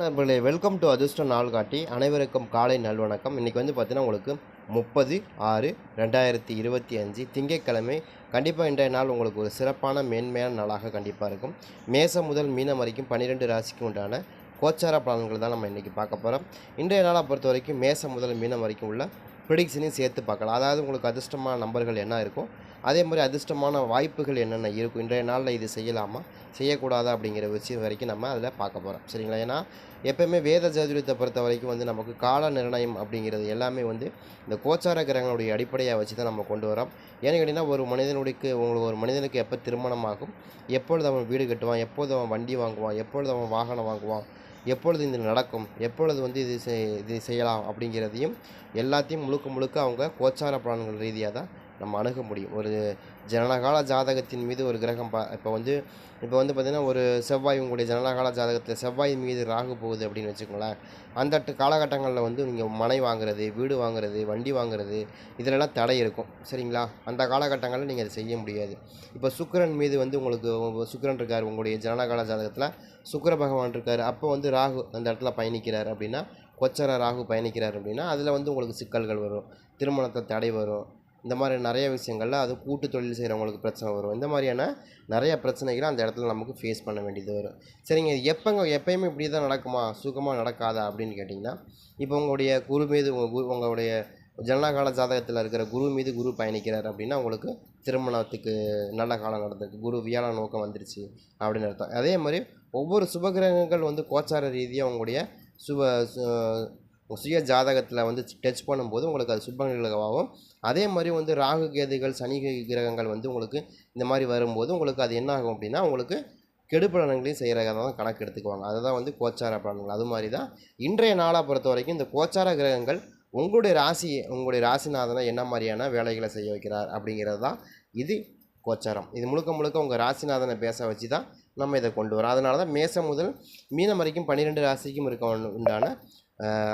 நண்பர்களே welcome to அதிர்ஷ்ட நாள் காட்டி அனைவருக்கும் காலை நல்வணக்கம். இன்றைக்கி வந்து பார்த்தீங்கன்னா உங்களுக்கு முப்பது ஆறு ரெண்டாயிரத்தி இருபத்தி அஞ்சு திங்கட்கிழமை. கண்டிப்பாக இன்றைய நாள் உங்களுக்கு ஒரு சிறப்பான மேன்மையான நாளாக கண்டிப்பாக இருக்கும். மேசம் முதல் மீனம் வரைக்கும் பன்னிரெண்டு ராசிக்கு உண்டான கோச்சார பலன்கள் தான் நம்ம இன்றைக்கி பார்க்க போகிறோம் இன்றைய நாளை பொறுத்த வரைக்கும் மேசம் முதல் மீனம் வரைக்கும் உள்ள ப்ரிடிக்ஷனையும் சேர்த்து பார்க்கலாம். அதாவது உங்களுக்கு அதிர்ஷ்டமான நம்பர்கள் என்ன இருக்கும் அதே மாதிரி அதிர்ஷ்டமான வாய்ப்புகள் என்னென்ன இருக்கும் இன்றைய நாளில் இது செய்யலாமா செய்யக்கூடாதா அப்படிங்கிற விஷயம் வரைக்கும் நம்ம அதில் பார்க்க போகிறோம் சரிங்களா? ஏன்னா எப்போயுமே வேத ஜோதிடத்தை பொறுத்த வரைக்கும் வந்து நமக்கு கால நிர்ணயம் அப்படிங்கிறது எல்லாமே வந்து இந்த கோச்சார கிரகங்களுடைய அடிப்படையாக வச்சு தான் நம்ம கொண்டு வரோம். ஏன்னு கேட்டிங்கன்னா ஒரு மனிதனுடைய உங்களுக்கு ஒரு மனிதனுக்கு எப்போ திருமணமாகும் எப்பொழுது அவன் வீடு கட்டுவான் எப்போது அவன் வண்டி வாங்குவான் எப்பொழுது அவன் வாகனம் வாங்குவான் எப்பொழுது இது நடக்கும் எப்பொழுது வந்து இது செய் இது செய்யலாம் அப்படிங்கிறதையும் எல்லாத்தையும் முழுக்க முழுக்க அவங்க கோச்சார பலன்கள் ரீதியாக தான் நம்ம அணுக முடியும். ஒரு ஜனனகால ஜாதகத்தின் மீது ஒரு கிரகம் பா இப்போ வந்து இப்போ வந்து பார்த்திங்கன்னா ஒரு செவ்வாய் உங்களுடைய ஜனனகால ஜாதகத்தில் செவ்வாய் மீது ராகு போகுது அப்படின்னு வச்சுக்கோங்களேன். அந்த காலகட்டங்களில் வந்து நீங்கள் மனை வாங்குறது வீடு வாங்குறது வண்டி வாங்குறது இதிலெல்லாம் தடை இருக்கும். சரிங்களா? அந்த காலகட்டங்களில் நீங்கள் அதை செய்ய முடியாது. இப்போ சுக்கரன் மீது வந்து உங்களுக்கு சுக்கரன் சுக்கிரன் இருக்கார் உங்களுடைய ஜனனகால ஜாதகத்தில் சுக்கிர பகவான் இருக்கார். அப்போ வந்து ராகு அந்த இடத்துல பயணிக்கிறார் அப்படின்னா கொச்சர ராகு பயணிக்கிறார் அப்படின்னா அதில் வந்து உங்களுக்கு சிக்கல்கள் வரும். திருமணத்தை தடை வரும். இந்த மாதிரி நிறைய விஷயங்கள்ல அது கூட்டு தொழில் செய்கிறவங்களுக்கு பிரச்சனை வரும். இந்த மாதிரியான நிறைய பிரச்சனைகளை அந்த இடத்துல நமக்கு ஃபேஸ் பண்ண வேண்டியது வரும். சரிங்க எப்போங்க எப்பயுமே இப்படி தான் நடக்குமா? சுகமாக நடக்காதா? அப்படின்னு கேட்டிங்கன்னா இப்போ உங்களுடைய குரு மீது உங்கள் குரு உங்களுடைய ஜனனகால ஜாதகத்தில் இருக்கிற குரு மீது குரு பயணிக்கிறார் அப்படின்னா உங்களுக்கு திருமணத்துக்கு நல்ல காலம் நடந்திருக்கு. குரு வியாழன் நோக்கம் வந்துருச்சு அப்படின்னு அர்த்தம். அதே மாதிரி ஒவ்வொரு சுபகிரகங்கள் வந்து கோச்சார ரீதியாக உங்களுடைய சுப சு- சுய ஜாதகத்தில் வந்து டச் பண்ணும்போது உங்களுக்கு அது சுப நிகழ்வாகும் அதே மாதிரி வந்து ராகு கேதுகள் சனி கிரகங்கள் வந்து உங்களுக்கு இந்த மாதிரி வரும்போது உங்களுக்கு அது என்ன ஆகும் அப்படின்னா உங்களுக்கு கெடுபலன்களையும் செய்கிறதாக தான் கணக்கு எடுத்துக்குவாங்க. அதுதான் வந்து கோச்சார பலன்கள். அது மாதிரி தான் இன்றைய நாளை பொறுத்த வரைக்கும் இந்த கோச்சார கிரகங்கள் உங்களுடைய ராசி உங்களுடைய ராசிநாதனை என்ன மாதிரியான வேலைகளை செய்ய வைக்கிறார் அப்படிங்கிறது தான் இது கோச்சாரம். இது முழுக்க முழுக்க உங்கள் ராசிநாதனை பேச வச்சு தான் நம்ம இதை கொண்டு வரோம். அதனால தான் மேசம் முதல் மீனம் வரைக்கும் பன்னிரெண்டு ராசிக்கும் இருக்க உண்டான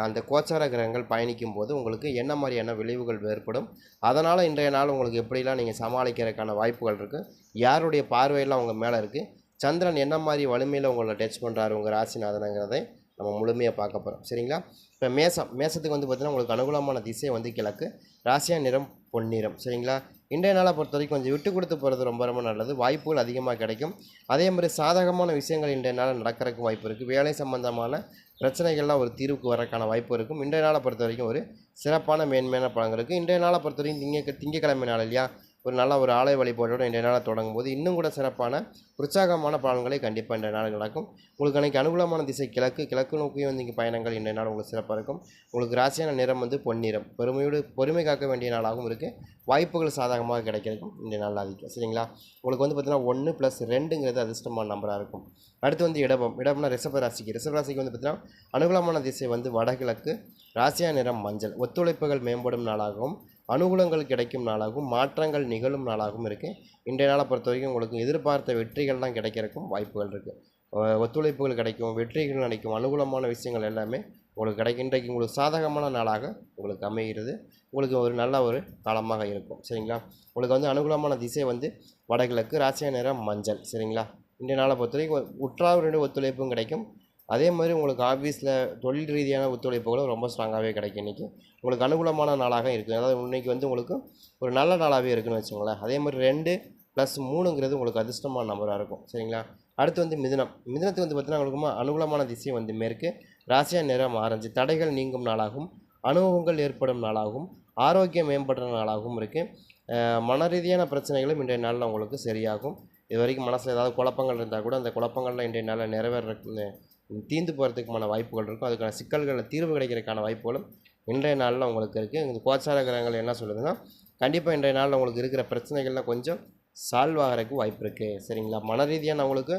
அந்த கோச்சார கிரகங்கள் பயணிக்கும் போது உங்களுக்கு என்ன மாதிரியான விளைவுகள் ஏற்படும்? அதனால் இன்றைய நாள் உங்களுக்கு எப்படிலாம் நீங்கள் சமாளிக்கிறதுக்கான வாய்ப்புகள் இருக்குது யாருடைய பார்வையெல்லாம் உங்கள் மேலே இருக்குது சந்திரன் என்ன மாதிரி வலிமையில் உங்களை டச் பண்ணுறாரு உங்கள் ராசிநாதனுங்கிறதை நம்ம முழுமையாக பார்க்க போகிறோம் சரிங்களா? இப்போ மேசம் மேசத்துக்கு வந்து பார்த்திங்கன்னா உங்களுக்கு அனுகூலமான திசை வந்து கிழக்கு. ராசியா நிறம் பொன்னிறம். சரிங்களா? இன்றைய நாளை பொறுத்த வரைக்கும் கொஞ்சம் விட்டு கொடுத்து போகிறது ரொம்ப ரொம்ப நல்லது. வாய்ப்புகள் அதிகமாக கிடைக்கும். அதே மாதிரி சாதகமான விஷயங்கள் இன்றைய நாள் நடக்கிறதுக்கு வாய்ப்பு இருக்குது வேலை சம்பந்தமான பிரச்சனைகள்லாம் ஒரு தீர்வுக்கு வரக்கான வாய்ப்பு இருக்கும். இன்றைய நாளை பொறுத்த வரைக்கும் ஒரு சிறப்பான மேன்மையான பழங்கள் இருக்குது இன்றைய நாளை பொறுத்த வரைக்கும் திங்க திங்கக்கிழமை நாள் இல்லையா? ஒரு நல்ல ஒரு ஆலய வழிபாட்டோட இன்றைய நாளை தொடங்கும் போது இன்னும் கூட சிறப்பான உற்சாகமான பலன்களை கண்டிப்பாக இன்றைய நாள் நடக்கும். உங்களுக்கு அன்றைக்கி அனுகூலமான திசை கிழக்கு கிழக்கு நோக்கி வந்து இங்கே பயணங்கள் இன்றைய நாள் உங்களுக்கு சிறப்பாக இருக்கும். உங்களுக்கு ராசியான நிறம் வந்து பொன்னிறம். பொறுமையோடு பொறுமை காக்க வேண்டிய நாளாகவும் இருக்குது வாய்ப்புகள் சாதகமாக கிடைக்கிறதுக்கும் இன்றைய நாள் ஆதிக்கும். சரிங்களா? உங்களுக்கு வந்து பார்த்தீங்கன்னா ஒன்று ப்ளஸ் ரெண்டுங்கிறது அதிர்ஷ்டமான நம்பராக இருக்கும். அடுத்து வந்து இடபம். இடம்னா ரிஷப ராசிக்கு. ரிஷப ராசிக்கு வந்து பார்த்தீங்கன்னா அனுகூலமான திசை வந்து வடகிழக்கு. ராசியா நிறம் மஞ்சள். ஒத்துழைப்புகள் மேம்படும் நாளாகவும் அனுகூலங்கள் கிடைக்கும் நாளாகவும் மாற்றங்கள் நிகழும் நாளாகவும் இருக்குது இன்றைய நாளை பொறுத்த வரைக்கும் உங்களுக்கு எதிர்பார்த்த வெற்றிகள்லாம் கிடைக்கிறதுக்கும் வாய்ப்புகள் இருக்குது ஒத்துழைப்புகள் கிடைக்கும் வெற்றிகள் கிடைக்கும் அனுகூலமான விஷயங்கள் எல்லாமே உங்களுக்கு கிடைக்கும். இன்றைக்கு உங்களுக்கு சாதகமான நாளாக உங்களுக்கு அமைகிறது. உங்களுக்கு ஒரு நல்ல ஒரு காலமாக இருக்கும். சரிங்களா? உங்களுக்கு வந்து அனுகூலமான திசை வந்து வடகிழக்கு ராசியா நிறம் மஞ்சள். சரிங்களா? இன்றைய நாளை பொறுத்த வரைக்கும் உற்றாருடைய ஒத்துழைப்பும் கிடைக்கும். அதே மாதிரி உங்களுக்கு ஆஃபீஸில் தொழில் ரீதியான ஒத்துழைப்புகளும் ரொம்ப ஸ்ட்ராங்காகவே கிடைக்கும் இன்றைக்கி உங்களுக்கு அனுகூலமான நாளாக இருக்குது. அதாவது இன்றைக்கி வந்து உங்களுக்கு ஒரு நல்ல நாளாகவே இருக்குன்னு வச்சுக்கோங்களேன். அதே மாதிரி ரெண்டு ப்ளஸ் மூணுங்கிறது உங்களுக்கு அதிர்ஷ்டமான நம்பராக இருக்கும். சரிங்களா? அடுத்து வந்து மிதினம். மிதினத்துக்கு வந்து பார்த்தீங்கன்னா உங்களுக்கு அனுகூலமான திசை வந்து மேற்கு. ராசியா நிறம் ஆரஞ்சு. தடைகள் நீங்கும் நாளாகவும் அனுபவங்கள் ஏற்படும் நாளாகவும் ஆரோக்கியம் மேம்படுற நாளாகவும் இருக்குது மன ரீதியான பிரச்சனைகளும் இன்றைய நாளில் உங்களுக்கு சரியாகும். இது வரைக்கும் மனசில் ஏதாவது குழப்பங்கள் இருந்தால் கூட அந்த குழப்பங்கள்லாம் இன்றைய நாளில் நிறைவேற தீர்ந்து போகிறதுக்குமான வாய்ப்புகள் இருக்கும். அதுக்கான சிக்கல்களில் தீர்வு கிடைக்கிறதுக்கான வாய்ப்புகளும் இன்றைய நாளில் உங்களுக்கு இருக்குது இந்த கோச்சார கிரகங்கள் என்ன சொல்லுதுன்னா கண்டிப்பாக இன்றைய நாளில் உங்களுக்கு இருக்கிற பிரச்சனைகள்லாம் கொஞ்சம் சால்வ் ஆகிறதுக்கு வாய்ப்பு இருக்குது சரிங்களா? மன ரீதியான உங்களுக்கு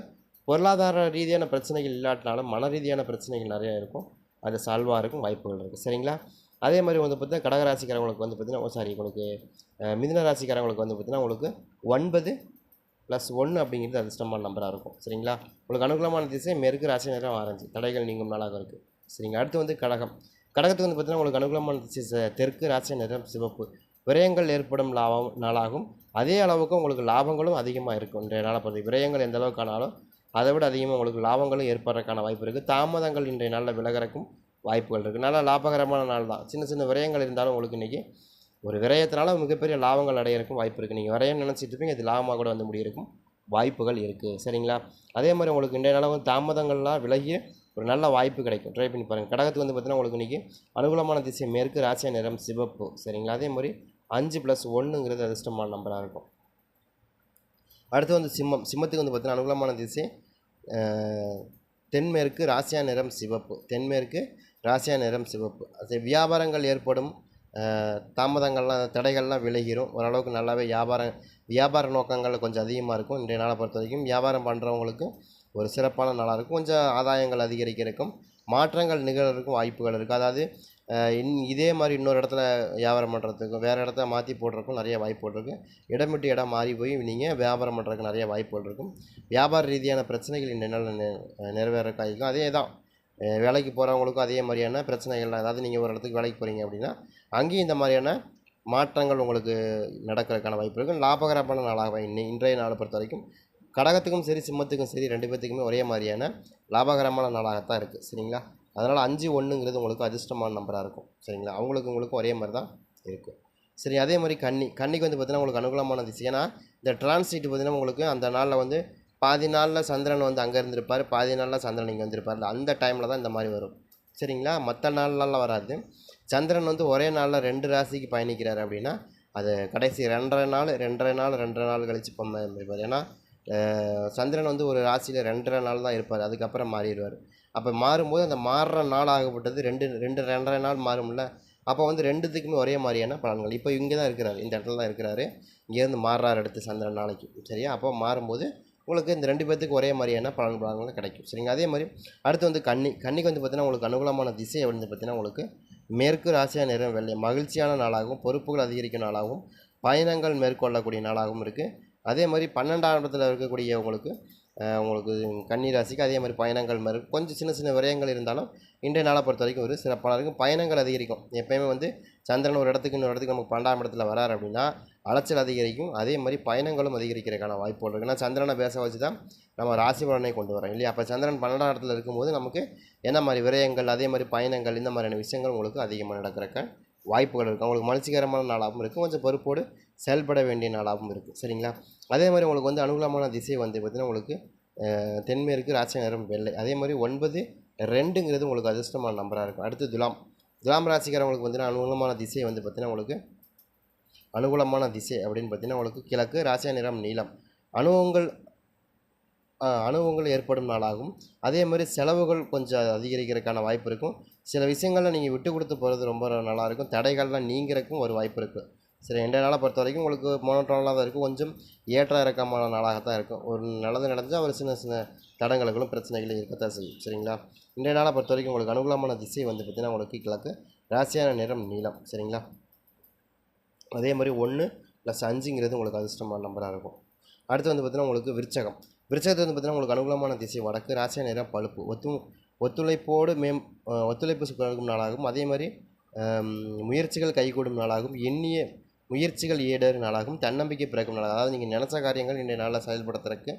பொருளாதார ரீதியான பிரச்சனைகள் இல்லாட்டினாலும் மன ரீதியான பிரச்சனைகள் நிறையா இருக்கும். அது சால்வ் ஆகிறதுக்கும் வாய்ப்புகள் இருக்குது சரிங்களா? அதே மாதிரி வந்து பார்த்தீங்கன்னா கடகராசிக்காரங்களுக்கு வந்து பார்த்தீங்கன்னா சாரி உங்களுக்கு அஹ், மிதுன வந்து பார்த்திங்கன்னா உங்களுக்கு ஒன்பது ப்ளஸ் ஒன்று அப்படிங்கிறது அதிர்ஷ்டமான நம்பராக இருக்கும். சரிங்களா? உங்களுக்கு அனுகூலமான திசை மேற்கு ராசி நேரம் ஆரஞ்சு. தடைகள் நீங்கும் நாளாக இருக்குது சரிங்க. அடுத்து வந்து கடகம். கடகத்துக்கு வந்து பார்த்தீங்கன்னா உங்களுக்கு அனுகூலமான திசை தெற்கு ராசி நேரம் சிவப்பு. விரயங்கள் ஏற்படும் லாபம் நாளாகும். அதே அளவுக்கு உங்களுக்கு லாபங்களும் அதிகமாக இருக்கும். இன்றைய நாளை பொறுத்து விரயங்கள் எந்த அளவுக்கு ஆனாலும் அதை விட அதிகமாக உங்களுக்கு லாபங்களும் ஏற்படுறதுக்கான வாய்ப்பு இருக்குது தாமதங்கள் இன்றைய நாளில் விலகிறக்கும் வாய்ப்புகள் இருக்குது நல்லா லாபகரமான நாள் தான். சின்ன சின்ன விரயங்கள் இருந்தாலும் உங்களுக்கு இன்றைக்கி ஒரு விரயத்தினால மிகப்பெரிய லாபங்கள் அடையிறக்கும் வாய்ப்பு இருக்குது நீங்கள் விரயம் நினச்சிட்டு இருப்பீங்க இது லாபமாக கூட வந்து முடியிருக்கும் வாய்ப்புகள் இருக்குது சரிங்களா? அதே மாதிரி உங்களுக்கு இன்றைய நாளில் வந்து தாமதங்கள்லாம் விலகிய ஒரு நல்ல வாய்ப்பு கிடைக்கும். ட்ரை பண்ணி பாருங்கள் கடகத்துக்கு வந்து பார்த்தீங்கன்னா உங்களுக்கு இன்றைக்கி அனுகூலமான திசை மேற்கு ராசியா நிறம் சிவப்பு. சரிங்களா? அதே மாதிரி அஞ்சு ப்ளஸ் ஒன்றுங்கிறது அதிர்ஷ்டமான நம்பராக இருக்கும். அடுத்து வந்து சிம்மம். சிம்மத்துக்கு வந்து பார்த்தீங்கன்னா அனுகூலமான திசை தென்மேற்கு ராசியா நிறம் சிவப்பு. தென்மேற்கு ராசியா நிறம் சிவப்பு. அது வியாபாரங்கள் ஏற்படும். தாமதங்கள்லாம் தடைகள்லாம் விலகிடும் ஓரளவுக்கு நல்லாவே வியாபாரம் வியாபார நோக்கங்கள் கொஞ்சம் அதிகமாக இருக்கும். இன்றைய நாளை பொறுத்த வரைக்கும் வியாபாரம் பண்ணுறவங்களுக்கு ஒரு சிறப்பான நாளாக இருக்கும். கொஞ்சம் ஆதாயங்கள் அதிகரிக்கிறதுக்கும் மாற்றங்கள் நிகழ்றதுக்கும் வாய்ப்புகள் இருக்குது அதாவது இன் இதே மாதிரி இன்னொரு இடத்துல வியாபாரம் பண்ணுறதுக்கும் வேறு இடத்த மாற்றி போடுறதுக்கும் நிறைய வாய்ப்புகள் இருக்குது இடம் விட்டு இடம் மாறி போய் நீங்கள் வியாபாரம் பண்ணுறதுக்கு நிறைய வாய்ப்புகள் இருக்கும். வியாபார ரீதியான பிரச்சனைகள் இந்த நாள் நிறைவேற காய்க்கும் அதே தான் வேலைக்கு போகிறவங்களுக்கும் அதே மாதிரியான பிரச்சனைகள் அதாவது நீங்கள் ஒரு இடத்துக்கு வேலைக்கு போகிறீங்க அப்படின்னா அங்கேயும் இந்த மாதிரியான மாற்றங்கள் உங்களுக்கு நடக்கிறதுக்கான வாய்ப்பு இருக்கும் லாபகரமான நாளாக இன்னை இன்றைய நாளை பொறுத்த வரைக்கும் கடகத்துக்கும் சரி சிம்மத்துக்கும் சரி ரெண்டு பேர்த்துக்குமே ஒரே மாதிரியான லாபகரமான நாளாகத்தான் இருக்குது சரிங்களா? அதனால் அஞ்சு ஒன்றுங்கிறது உங்களுக்கு அதிர்ஷ்டமான நம்பராக இருக்கும். சரிங்களா? அவங்களுக்கு உங்களுக்கும் ஒரே மாதிரி தான் இருக்கும் சரி அதே மாதிரி கன்னி கன்னிக்கு வந்து பார்த்திங்கன்னா உங்களுக்கு அனுகூலமான திசை ஏன்னா இந்த டிரான்சிட் பார்த்திங்கன்னா உங்களுக்கு அந்த நாளில் வந்து பாதி நாளில் சந்திரன் வந்து அங்கே இருந்திருப்பார் பாதி நாளில் சந்திரன் இங்கே வந்திருப்பார். அந்த டைமில் தான் இந்த மாதிரி வரும். சரிங்களா? மற்ற நாள்லலாம் வராது. சந்திரன் வந்து ஒரே நாளில் ரெண்டு ராசிக்கு பயணிக்கிறார் அப்படின்னா அது கடைசி ரெண்டரை நாள் ரெண்டரை நாள் ரெண்டரை நாள் கழித்து பொம்மை இருப்பார். ஏன்னா சந்திரன் வந்து ஒரு ராசியில் ரெண்டரை நாள் தான் இருப்பார். அதுக்கப்புறம் மாறிடுவார். அப்போ மாறும்போது அந்த மாறுற நாள் ஆகப்பட்டது ரெண்டு ரெண்டு ரெண்டரை நாள் மாறும்ல. அப்போ வந்து ரெண்டுத்துக்குமே ஒரே மாதிரியான பலன்கள். இப்போ இங்கே தான் இருக்கிறார். இந்த இடத்துல தான் இருக்கிறாரு. இங்கேருந்து மாறுறாரு அடுத்து சந்திரன் நாளைக்கு. சரியா? அப்போ மாறும்போது உங்களுக்கு இந்த ரெண்டு பேர்த்துக்கு ஒரே மாதிரியான பலன் பலன்கள் கிடைக்கும். சரிங்க? அதே மாதிரி அடுத்து வந்து கன்னி. கன்னிக்கு வந்து பார்த்தீங்கன்னா உங்களுக்கு அனுகூலமான திசை வந்து பார்த்தீங்கன்னா உங்களுக்கு மேற்கு ராசியா நிறம் வெள்ளை. மகிழ்ச்சியான நாளாகவும் பொறுப்புகள் அதிகரிக்கும் நாளாகவும் பயணங்கள் மேற்கொள்ளக்கூடிய நாளாகவும் இருக்குது அதே மாதிரி பன்னெண்டாம் இடத்துல இருக்கக்கூடிய உங்களுக்கு கன்னி ராசிக்கு அதே மாதிரி பயணங்கள் மாதிரி கொஞ்சம் சின்ன சின்ன விரயங்கள் இருந்தாலும் இன்றைய நாளை பொறுத்த வரைக்கும் ஒரு சிறப்பான இருக்கும். பயணங்கள் அதிகரிக்கும். எப்பயுமே வந்து சந்திரன் ஒரு இடத்துக்கு இன்னொரு இடத்துக்கு நமக்கு பன்னெண்டாம் இடத்துல வராரு அப்படின்னா அலைச்சல் அதிகரிக்கும். அதே மாதிரி பயணங்களும் அதிகரிக்கிறதுக்கான வாய்ப்புகள் இருக்குது ஏன்னா சந்திரனை பேச வச்சு தான் நம்ம ராசி பலனை கொண்டு வரோம் இல்லையா? அப்போ சந்திரன் பன்னெண்டாம் இடத்துல இருக்கும்போது நமக்கு என்ன மாதிரி விரயங்கள் அதே மாதிரி பயணங்கள் இந்த மாதிரியான விஷயங்கள் உங்களுக்கு அதிகமாக நடக்கிறக்க வாய்ப்புகள் இருக்குது உங்களுக்கு மகிழ்ச்சிகரமான நாளாகவும் இருக்கும் கொஞ்சம் பொறுப்போடு செயல்பட வேண்டிய நாளாகவும் இருக்குது சரிங்களா? அதே மாதிரி உங்களுக்கு வந்து அனுகூலமான திசை வந்து பார்த்திங்கன்னா உங்களுக்கு தென்மேற்கு ராசி நேரம் வெள்ளை. அதே மாதிரி ஒன்பது ரெண்டுங்கிறது உங்களுக்கு அதிர்ஷ்டமான நம்பராக இருக்கும். அடுத்து துலாம். துலாம் ராசிக்காரவங்களுக்கு வந்து அனுகூலமான திசை வந்து பார்த்திங்கன்னா உங்களுக்கு அனுகூலமான திசை அப்படின்னு பார்த்தீங்கன்னா உங்களுக்கு கிழக்கு ராசியா நிறம் நீளம். அனுபவங்கள் அனுபவங்கள் ஏற்படும் நாளாகும். அதே மாதிரி செலவுகள் கொஞ்சம் அதிகரிக்கிறதுக்கான வாய்ப்பு இருக்கும். சில விஷயங்களில் நீங்கள் விட்டு கொடுத்து போகிறது ரொம்ப நல்லாயிருக்கும். தடைகள்லாம் நீங்கிறக்கும் ஒரு வாய்ப்பு இருக்குது சரி ரெண்டு நாளை பொறுத்த வரைக்கும் உங்களுக்கு மோனோட்டோனாக தான் இருக்கும் கொஞ்சம் ஏற்ற இறக்கமான நாளாக தான் இருக்கும் ஒரு நல்லது நடந்தால் ஒரு சின்ன சின்ன தடங்களுக்கும் பிரச்சனைகளும் இருக்கத்தான் செய்யும். சரிங்களா? இன்றைய நாளை பொறுத்த வரைக்கும் உங்களுக்கு அனுகூலமான திசை வந்து பார்த்திங்கன்னா உங்களுக்கு கிழக்கு ராசியான நிறம் நீளம் சரிங்களா? அதே மாதிரி ஒன்று ப்ளஸ் அஞ்சுங்கிறது உங்களுக்கு அதிர்ஷ்டமான நம்பராக இருக்கும். அடுத்து வந்து பார்த்திங்கன்னா உங்களுக்கு விருச்சகம். விருச்சகத்தை வந்து பார்த்திங்கன்னா உங்களுக்கு அனுகூலமான திசை வடக்கு ராசியா நிறம் பழுப்பு. ஒத்து ஒத்துழைப்போடு மேம் ஒத்துழைப்பு கொடுக்கும் நாளாகும். அதே மாதிரி முயற்சிகள் கைகூடும் நாளாகும். எண்ணிய முயற்சிகள் ஈடேறு நாளாகும். தன்னம்பிக்கை பிறக்கும் நாளாகும். அதாவது நீங்கள் நினச்ச காரியங்கள் இன்றைய நாளில் செயல்படுத்துறதுக்கு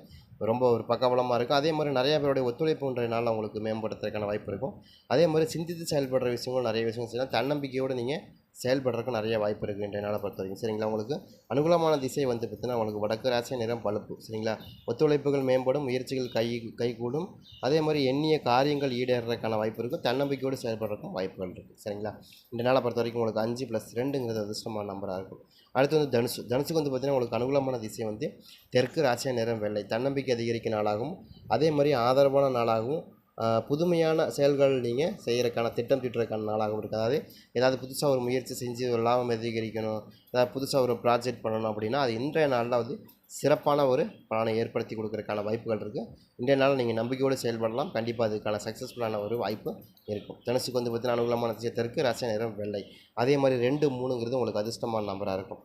ரொம்ப ஒரு பக்கபலமாக இருக்கும். அதே மாதிரி நிறைய பேருடைய ஒத்துழைப்பு இன்றைய நாளில் உங்களுக்கு மேம்படுத்துறதுக்கான வாய்ப்பு இருக்கும். அதே மாதிரி சிந்தித்து செயல்படுற விஷயங்களும் நிறைய விஷயங்கள் செய்யலாம். தன்னம்பிக்கையோடு நீங்கள் செயல்படுறதுக்கு நிறைய வாய்ப்பு இருக்குது இன்றைய பொறுத்த வரைக்கும் சரிங்களா? உங்களுக்கு அனுகூலமான திசை வந்து பார்த்தீங்கன்னா உங்களுக்கு வடக்கு ராசிய நிறம் பழுப்பு. சரிங்களா? ஒத்துழைப்புகள் மேம்படும் முயற்சிகள் கை கைகூடும். அதே மாதிரி எண்ணிய காரியங்கள் ஈடேறதுக்கான வாய்ப்பு இருக்கும். தன்னம்பிக்கையோடு செயல்படுறதுக்கும் வாய்ப்புகள் இருக்குது சரிங்களா? இந்த நாளை பொறுத்த வரைக்கும் உங்களுக்கு அஞ்சு ப்ளஸ் ரெண்டுங்கிறது அதிர்ஷ்டமான நம்பராக இருக்கும். அடுத்து வந்து தனுசு. தனுசுக்கு வந்து பார்த்திங்கன்னா உங்களுக்கு அனுகூலமான திசை வந்து தெற்கு ராசியா நிறம் வெள்ளை. தன்னம்பிக்கை அதிகரிக்க நாளாகவும் அதே மாதிரி ஆதரவான நாளாகவும் புதுமையான செயல்கள் நீங்கள் செய்கிறக்கான திட்டம் தீட்டுறதுக்கான நாளாகவும் இருக்குது அதாவது ஏதாவது புதுசாக ஒரு முயற்சி செஞ்சு ஒரு லாபம் அதிகரிக்கணும் ஏதாவது புதுசாக ஒரு ப்ராஜெக்ட் பண்ணணும் அப்படின்னா அது இன்றைய நாளில் வந்து சிறப்பான ஒரு பலனை ஏற்படுத்தி கொடுக்குறதுக்கான வாய்ப்புகள் இருக்குது இன்றைய நாளில் நீங்கள் நம்பிக்கையோடு செயல்படலாம். கண்டிப்பாக அதுக்கான சக்ஸஸ்ஃபுல்லான ஒரு வாய்ப்பு இருக்கும். தனுசுக்கு வந்து பார்த்தீங்கன்னா அனுகூலமான நட்சத்திரம் ரசாயன ராசியா நிறம் வெள்ளை. அதே மாதிரி ரெண்டு மூணுங்கிறது உங்களுக்கு அதிர்ஷ்டமான நம்பராக இருக்கும்.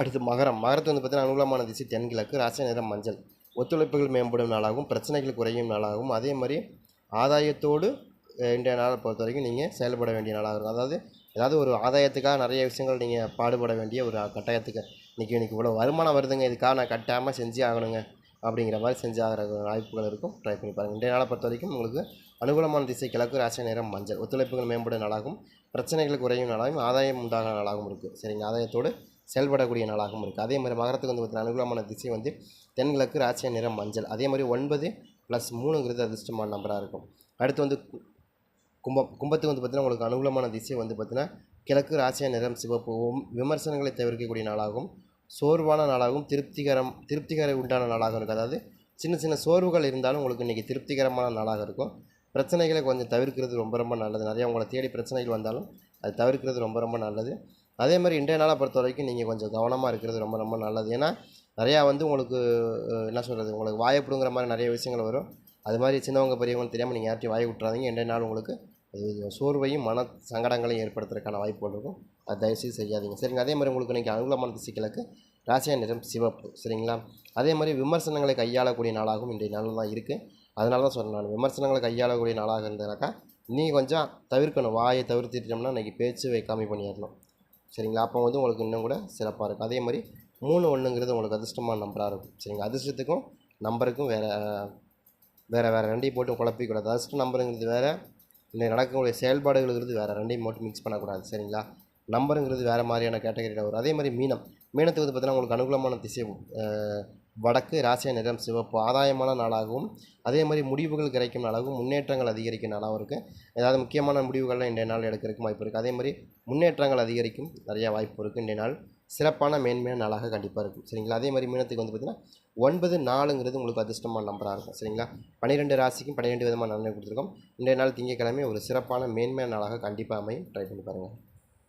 அடுத்து மகரம். மகரத்து வந்து பார்த்தீங்கன்னா அனுகூலமான திசை தென்கிழக்கு ராசி நிறம் மஞ்சள். ஒத்துழைப்புகள் மேம்படும் நாளாகவும் பிரச்சனைகள் குறையும் நாளாகவும் அதே மாதிரி ஆதாயத்தோடு இன்றைய நாளை பொறுத்த வரைக்கும் நீங்கள் செயல்பட வேண்டிய நாளாக இருக்கும். அதாவது ஏதாவது ஒரு ஆதாயத்துக்காக நிறைய விஷயங்கள் நீங்கள் பாடுபட வேண்டிய ஒரு கட்டாயத்துக்கு இன்றைக்கி எனக்கு இவ்வளோ வருமானம் வருதுங்க. இதுக்காக நான் கட்டாமல் செஞ்சு ஆகணுங்க. அப்படிங்கிற மாதிரி செஞ்சாகிற வாய்ப்புகள் இருக்கும். ட்ரை பண்ணி பாருங்கள் இன்றைய நாளை பொறுத்த வரைக்கும் உங்களுக்கு அனுகூலமான திசை கிழக்கு ராசி நேரம் மஞ்சள். ஒத்துழைப்புகள் மேம்படும் நாளாகும். பிரச்சனைகள் குறையும் நாளாகவும் ஆதாயம் உண்டாகிற நாளாகவும் இருக்குது சரிங்க. ஆதாயத்தோடு செயல்படக்கூடிய நாளாகவும் இருக்குது அதே மாதிரி மகரத்துக்கு வந்து பார்த்தீங்கன்னா அனுகூலமான திசை வந்து தென்கிழக்கு ராசிய நிறம் மஞ்சள். அதே மாதிரி ஒன்பது ப்ளஸ் மூணுங்கிறது அதிர்ஷ்டமான நம்பராக இருக்கும். அடுத்து வந்து கும்பம் கும்பத்துக்கு வந்து பார்த்திங்கன்னா உங்களுக்கு அனுகூலமான திசை வந்து பார்த்திங்கன்னா கிழக்கு ராசிய நிறம் சிவப்புவும் விமர்சனங்களை தவிர்க்கக்கூடிய நாளாகவும் சோர்வான நாளாகவும் திருப்திகரம் திருப்திகர உண்டான நாளாக இருக்கும். அதாவது சின்ன சின்ன சோர்வுகள் இருந்தாலும் உங்களுக்கு இன்றைக்கி திருப்திகரமான நாளாக இருக்கும். பிரச்சனைகளை கொஞ்சம் தவிர்க்கிறது ரொம்ப ரொம்ப நல்லது. நிறையா உங்களை தேடி பிரச்சனைகள் வந்தாலும் அது தவிர்க்கிறது ரொம்ப ரொம்ப நல்லது. அதே மாதிரி இன்றைய நாளை பொறுத்த வரைக்கும் நீங்கள் கொஞ்சம் கவனமாக இருக்கிறது ரொம்ப ரொம்ப நல்லது. ஏன்னா நிறையா வந்து உங்களுக்கு என்ன சொல்கிறது உங்களுக்கு வாயப்படுங்கிற மாதிரி நிறைய விஷயங்கள் வரும். அது மாதிரி சின்னவங்க பெரியவங்க தெரியாமல் நீங்கள் யார்ட்டையும் வாய விட்றாதீங்க இன்றைய நாள் உங்களுக்கு சோர்வையும் மன சங்கடங்களையும் ஏற்படுத்துறதுக்கான வாய்ப்புகள் இருக்கும். அது தயவுசெய்து செய்யாதீங்க. சரிங்க. அதே மாதிரி உங்களுக்கு இன்றைக்கி அனுகூலமான திசைகளுக்கு ராசியா நிறம் சிவப்பு. சரிங்களா? அதே மாதிரி விமர்சனங்களை கையாளக்கூடிய நாளாகவும் இன்றைய நாள் தான் இருக்குது அதனால தான் சொன்னேன் நான். விமர்சனங்களை கையாளக்கூடிய நாளாக இருந்ததுனாக்கா நீ கொஞ்சம் தவிர்க்கணும். வாயை தவிர்த்துட்டோம்னா இன்றைக்கி பேச்சு வை கம்மி பண்ணிடணும். சரிங்களா? அப்போ வந்து உங்களுக்கு இன்னும் கூட சிறப்பாக இருக்கும். அதே மாதிரி மூணு ஒன்றுங்கிறது உங்களுக்கு அதிர்ஷ்டமான நம்பராக இருக்கும். சரிங்களா அதிர்ஷ்டத்துக்கும் நம்பருக்கும் வேறு வேறு வேறு ரெண்டையும் போட்டு குழப்பிக்கூடாது. அதிர்ஷ்ட நம்பருங்கிறது வேறு இன்னைக்கு நடக்கக்கூடிய செயல்பாடுகளுங்கிறது வேறு ரெண்டையும் மட்டும் மிக்ஸ் பண்ணக்கூடாது சரிங்களா? நம்பருங்கிறது வேறு மாதிரியான கேட்டகரியில் வரும். அதே மாதிரி மீனம். மீனத்துக்கு வந்து பார்த்தீங்கன்னா உங்களுக்கு அனுகூலமான திசை வடக்கு ராசியா நிறம் சிவப்பு ஆதாயமான நாளாகவும் அதே மாதிரி முடிவுகள் கிடைக்கும் நாளாகவும் முன்னேற்றங்கள் அதிகரிக்கும் நாளாகவும் இருக்குது ஏதாவது முக்கியமான முடிவுகள்லாம் இன்றைய நாள் எடுக்கிறதுக்கு வாய்ப்பு இருக்குது அதே மாதிரி முன்னேற்றங்கள் அதிகரிக்கும் நிறையா வாய்ப்பு இருக்குது இன்றைய நாள். சிறப்பான மேன்மையான நாளாக கண்டிப்பாக இருக்கும் சரிங்களா? அதே மாதிரி மீனத்துக்கு வந்து பார்த்திங்கன்னா ஒன்பது நாலுங்கிறது உங்களுக்கு அதிர்ஷ்டமான நம்பராக இருக்கும். சரிங்களா? பன்னிரெண்டு ராசிக்கும் பன்னிரெண்டு விதமான நன்மை கொடுத்துருக்கோம். இன்றைய நாள் திங்கக்கிழமை ஒரு சிறப்பான மேன்மையான நாளாக கண்டிப்பாக அமையும். ட்ரை பண்ணி பாருங்கள்